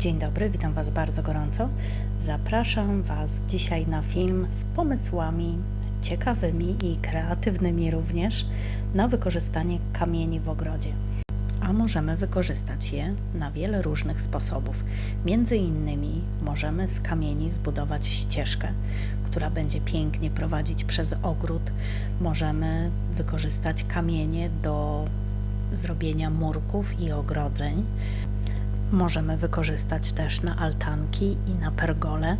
Dzień dobry, witam Was bardzo gorąco. Zapraszam Was dzisiaj na film z pomysłami ciekawymi i kreatywnymi również na wykorzystanie kamieni w ogrodzie. A możemy wykorzystać je na wiele różnych sposobów. Między innymi możemy z kamieni zbudować ścieżkę, która będzie pięknie prowadzić przez ogród. Możemy wykorzystać kamienie do zrobienia murków i ogrodzeń. Możemy wykorzystać też na altanki i na pergole.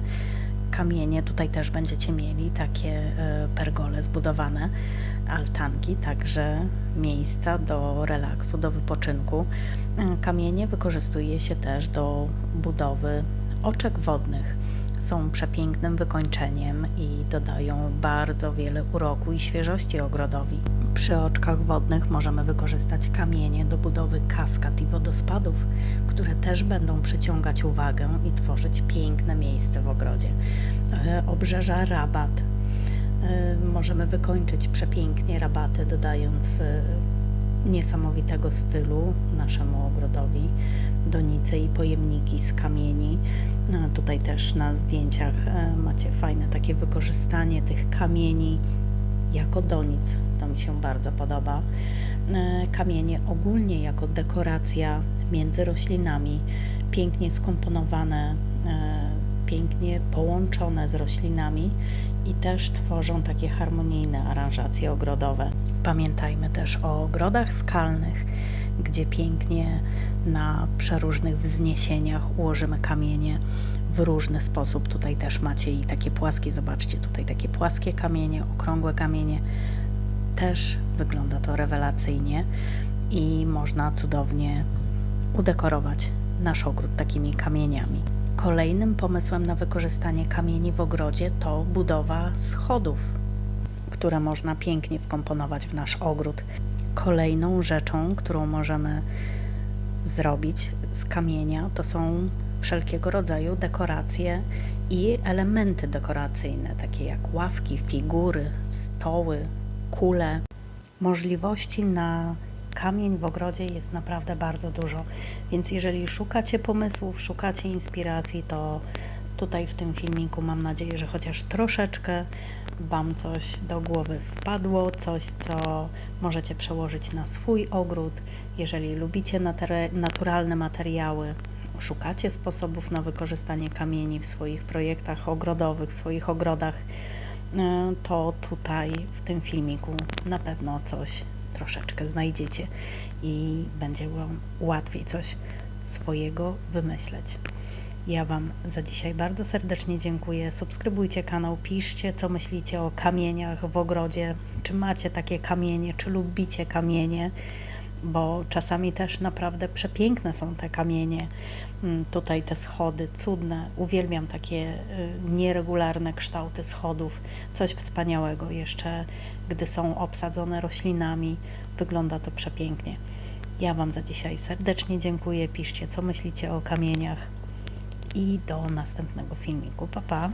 Kamienie tutaj też będziecie mieli takie e, pergole zbudowane, altanki, także miejsca do relaksu, do wypoczynku. E, Kamienie wykorzystuje się też do budowy oczek wodnych. Są przepięknym wykończeniem i dodają bardzo wiele uroku i świeżości ogrodowi. Przy oczkach wodnych możemy wykorzystać kamienie do budowy kaskad i wodospadów, które też będą przyciągać uwagę i tworzyć piękne miejsce w ogrodzie. E, Obrzeża rabat. E, Możemy wykończyć przepięknie rabaty, dodając e, niesamowitego stylu naszemu ogrodowi donice i pojemniki z kamieni. No, tutaj też na zdjęciach e, macie fajne takie wykorzystanie tych kamieni jako donic. To mi się bardzo podoba. E, Kamienie ogólnie jako dekoracja między roślinami, pięknie skomponowane, e, pięknie połączone z roślinami i też tworzą takie harmonijne aranżacje ogrodowe. Pamiętajmy też o ogrodach skalnych, gdzie pięknie na przeróżnych wzniesieniach ułożymy kamienie w różny sposób. Tutaj też macie i takie płaskie, zobaczcie, tutaj takie płaskie kamienie, okrągłe kamienie. Też wygląda to rewelacyjnie i można cudownie udekorować nasz ogród takimi kamieniami. Kolejnym pomysłem na wykorzystanie kamieni w ogrodzie to budowa schodów, które można pięknie wkomponować w nasz ogród. Kolejną rzeczą, którą możemy zrobić z kamienia, to są wszelkiego rodzaju dekoracje i elementy dekoracyjne, takie jak ławki, figury, stoły, kule. Możliwości na kamień w ogrodzie jest naprawdę bardzo dużo, więc jeżeli szukacie pomysłów, szukacie inspiracji, to tutaj w tym filmiku mam nadzieję, że chociaż troszeczkę Wam coś do głowy wpadło, coś co możecie przełożyć na swój ogród. Jeżeli lubicie naturalne materiały, szukacie sposobów na wykorzystanie kamieni w swoich projektach ogrodowych, w swoich ogrodach, e, to tutaj w tym filmiku na pewno coś troszeczkę znajdziecie i będzie Wam łatwiej coś swojego wymyśleć. Ja Wam za dzisiaj bardzo serdecznie dziękuję. Subskrybujcie kanał, piszcie, co myślicie o kamieniach w ogrodzie. Czy macie takie kamienie, czy lubicie kamienie, bo czasami też naprawdę przepiękne są te kamienie. Mm, Tutaj te schody, cudne. Uwielbiam takie y, nieregularne kształty schodów. Coś wspaniałego. Jeszcze gdy są obsadzone roślinami, wygląda to przepięknie. Ja Wam za dzisiaj serdecznie dziękuję. Piszcie, co myślicie o kamieniach i do następnego filmiku. Pa, pa!